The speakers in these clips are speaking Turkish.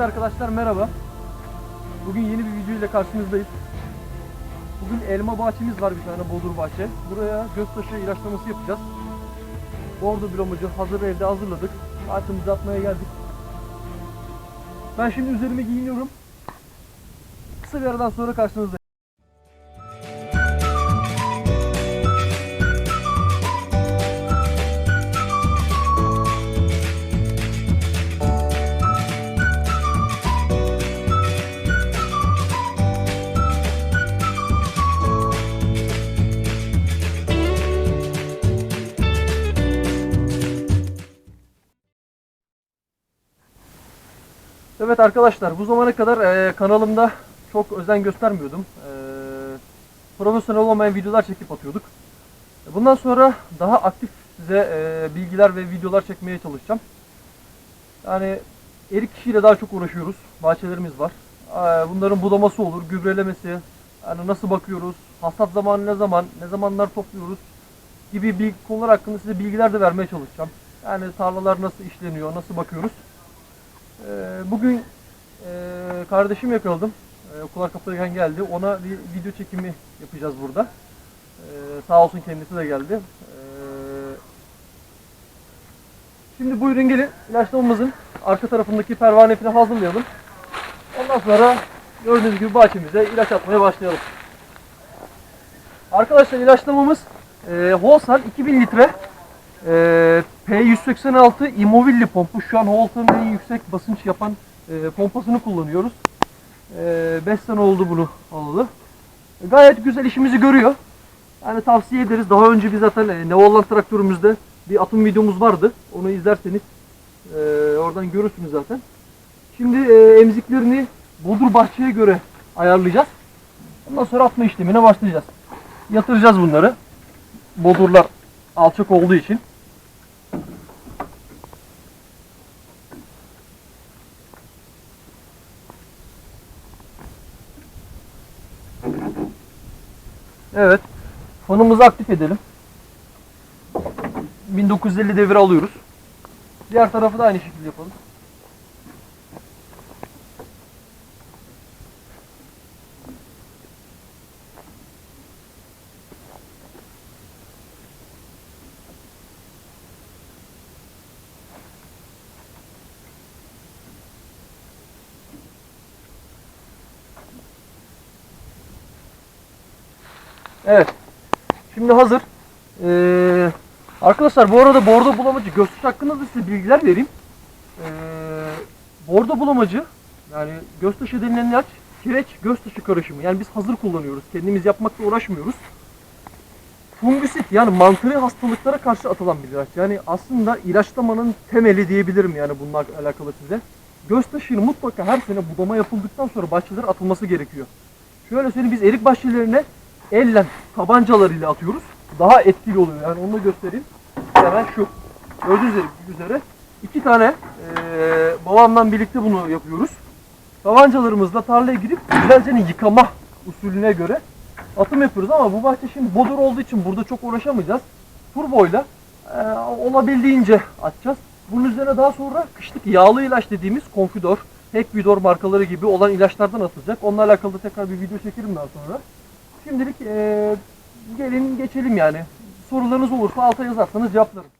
arkadaşlar merhaba. Bugün yeni bir video ile karşınızdayız. Bugün elma bahçemiz var bir tane Bodur bahçe. Buraya göktaşı ilaçlaması yapacağız. Bordo blomacı hazır evde hazırladık. Ağaçımızı atmaya geldik. Ben şimdi üzerime giyiniyorum. Kısa bir aradan sonra karşınızdayım. Evet arkadaşlar bu zamana kadar e, kanalımda çok özen göstermiyordum. E, profesyonel olmayan videolar çekip atıyorduk. Bundan sonra daha aktif size e, bilgiler ve videolar çekmeye çalışacağım. Yani erik kişiyle daha çok uğraşıyoruz. Bahçelerimiz var. E, bunların budaması olur, gübrelemesi, yani nasıl bakıyoruz, hasat zamanı ne zaman, ne zamanlar topluyoruz gibi bir konular hakkında size bilgiler de vermeye çalışacağım. Yani tarlalar nasıl işleniyor, nasıl bakıyoruz. Ee, Bugün e, kardeşim yakaladım. Ee, Okullar kapalıyken geldi. Ona bir video çekimi yapacağız burada. Ee, Sağ olsun kendisi de geldi. Şimdi buyurun gelin ilaçlamamızın arka tarafındaki pervane falan hazırlayalım. Ondan sonra gördüğünüz gibi bahçemize ilaç atmaya başlayalım. Arkadaşlar ilaçlamamız e, Holsan 2000 litre e, P186 Immovilli pompu. Şu an Holta'nın en yüksek basınç yapan e, pompasını kullanıyoruz. 5 sene oldu bunu alalı. Gayet güzel işimizi görüyor. Yani tavsiye ederiz. Daha önce biz zaten e, Neolan traktörümüzde bir atım videomuz vardı. Onu izlerseniz e, oradan görürsünüz zaten. Şimdi e, emziklerini Bodur bahçeye göre ayarlayacağız. Ondan sonra atma işlemine başlayacağız. Yatıracağız bunları. Bodurlar alçak olduğu için. Evet. Fanımızı aktif edelim. 1950 devir alıyoruz. Diğer tarafı da aynı şekilde yapalım. Evet. Şimdi hazır. Ee, arkadaşlar bu arada bordo bulamacı gösterişi hakkında da size bilgiler vereyim. Ee, bordo bulamacı yani gösterişi denilen ilaç kireç gösterişi karışımı. Yani biz hazır kullanıyoruz. Kendimiz yapmakla uğraşmıyoruz. Fungisit yani mantarı hastalıklara karşı atılan bir ilaç. Yani aslında ilaçlamanın temeli diyebilirim yani bununla alakalı size. Gösterişinin mutlaka her sene budama yapıldıktan sonra bahçelere atılması gerekiyor. Şöyle söyleyeyim biz erik bahçelerine elle tabancalarıyla atıyoruz. Daha etkili oluyor. Yani onu da göstereyim. Hemen şu. Gördüğünüz üzere iki tane eee babamla birlikte bunu yapıyoruz. Tabancalarımızla tarlaya girip güzelce yıkama usulüne göre atım yapıyoruz ama bu bahçe şimdi bodur olduğu için burada çok uğraşamayacağız. Turboyla eee, olabildiğince atacağız. Bunun üzerine daha sonra kışlık yağlı ilaç dediğimiz Confidor, Hekvidor markaları gibi olan ilaçlardan atılacak. Onunla alakalı da tekrar bir video çekerim daha sonra. Şimdilik eee, gelin geçelim yani. Sorularınız olursa alta yazarsanız cevaplarım.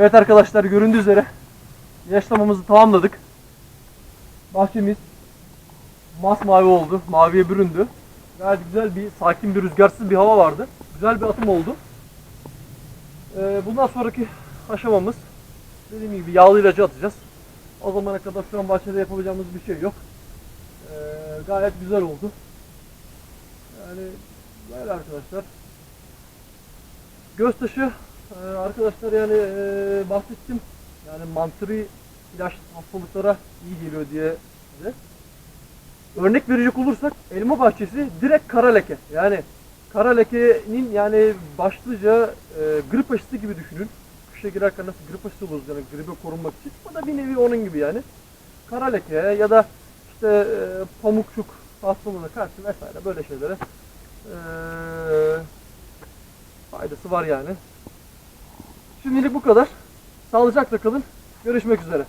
Evet arkadaşlar göründüğü üzere ilaçlamamızı tamamladık. Bahçemiz masmavi oldu. Maviye büründü. Gayet güzel bir sakin bir rüzgarsız bir hava vardı. Güzel bir atım oldu. Ee, bundan sonraki aşamamız dediğim gibi yağlı ilacı atacağız. O zamana kadar şu an bahçede yapabileceğimiz bir şey yok. Ee, gayet güzel oldu. Yani böyle arkadaşlar. Göztaşı e, arkadaşlar yani e, bahsettim. Yani mantri ilaç hastalıklara iyi geliyor diye size. Örnek verecek olursak elma bahçesi direkt kara leke. Yani kara lekenin yani başlıca e, grip aşısı gibi düşünün. Kışa girerken nasıl grip aşısı oluruz yani gribe korunmak için. Bu da bir nevi onun gibi yani. Kara leke ya da işte e, pamukçuk hastalığına karşı vesaire böyle şeylere e, faydası var yani. Şimdilik bu kadar. Sağlıcakla kalın. Görüşmek üzere.